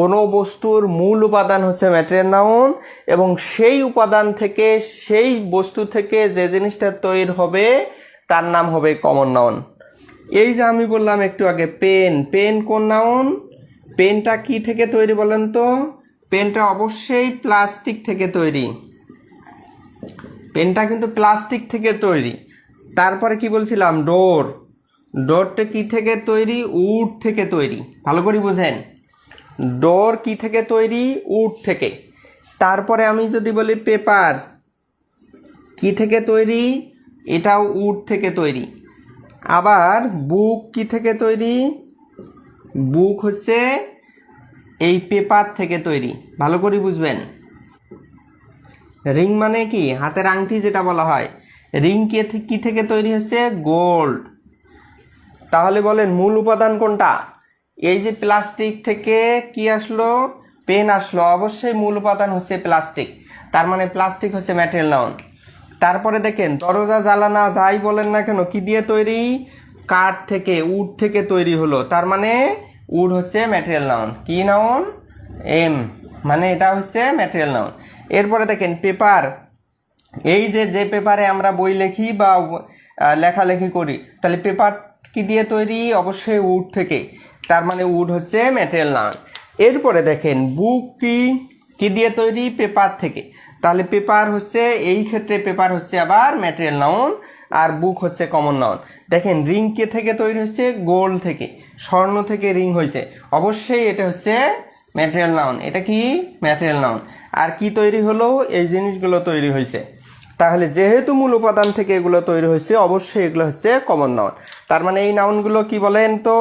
কোনো বস্তুর মূল উপাদান হচ্ছে ম্যাটেরিয়াল নাউন এবং সেই উপাদান থেকে সেই বস্তু থেকে যে জিনিসটা তৈরি হবে, তার নাম হবে কমন নাউন। এই যে আমি বললাম একটু আগে, পেন। পেন কোন নাউন? পেনটা কি থেকে তৈরি বলেন তো? পেনটা অবশ্যই প্লাস্টিক থেকে তৈরি। পেনটা কিন্তু প্লাস্টিক থেকে তৈরি। তারপরে কি বলছিলাম? ডোর। ডোরটা কি থেকে তৈরি? উড থেকে তৈরি। ভালো করে বুঝেন। ডোর কি থেকে তৈরি উড থেকে। তারপরে আমি যদি বলি পেপার কি থেকে তৈরি, এটাও উড থেকে তৈরি। আবার বুক কি থেকে তৈরি বুক হচ্ছে এই পেপার থেকে তৈরি। ভালো করে বুঝবেন। রিং মানে কি? হাতের আংটি যেটা বলা হয়। রিং কে কি থেকে তৈরি হচ্ছে গোল্ড তাহলে বলেন মূল উপাদান কোনটা? এই যে প্লাস্টিক থেকে কি আসলো? পেন আসলো। অবশ্যই মূল উপাদান হচ্ছে প্লাস্টিক। তার মানে প্লাস্টিক হচ্ছে ম্যাটেরিয়াল নাউন তারপরে দেখেন, দরজা জ্বালানা যাই বলেন না কেন, কি দিয়ে তৈরি? কাঠ থেকে উড থেকে তৈরি হলো। তার মানে উড হচ্ছে ম্যাটেরিয়াল নাউন কি নাউন এম মানে এটা হচ্ছে ম্যাটেরিয়াল নাউন এরপরে দেখেন পেপার এই যে যে পেপারে আমরা বই লিখি বা লেখালেখি করি, তাহলে পেপার কি দিয়ে তৈরি? অবশ্যই উড থেকে। তার মানে উড হচ্ছে ম্যাটেরিয়াল নাউন এরপরে দেখেন বুক কি? কি দিয়ে তৈরি? পেপার থেকে। তাহলে পেপার হচ্ছে, এই ক্ষেত্রে পেপার হচ্ছে আবার ম্যাটেরিয়াল নাউন আর বুক হচ্ছে কমন নাউন দেখেন রিং কে থেকে তৈরি হচ্ছে? গোল্ড থেকে। স্বর্ণ থেকে রিং হয়েছে। অবশ্যই এটা হচ্ছে ম্যাটেরিয়াল নাউন এটা কি? ম্যাটেরিয়াল নাউন আর কি তৈরি হলো? এই জিনিসগুলো তৈরি হয়েছে। তাহলে যেহেতু মূল উপাদান থেকে এগুলো তৈরি হয়েছে, অবশ্যই এগুলো হচ্ছে কমন নাউন তার মানে এই নাউনগুলো কি বলেন তো?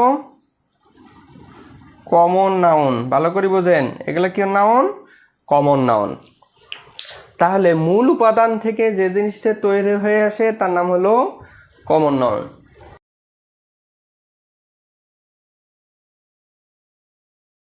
কমন নাউন, ভালো করে বোঝেন? এগুলো কি নাউন? Common noun. তাহলে মূল উপাদান থেকে যে জিনিসটা তৈরি হয়ে আসে, তার নাম হলো কমন নাউন।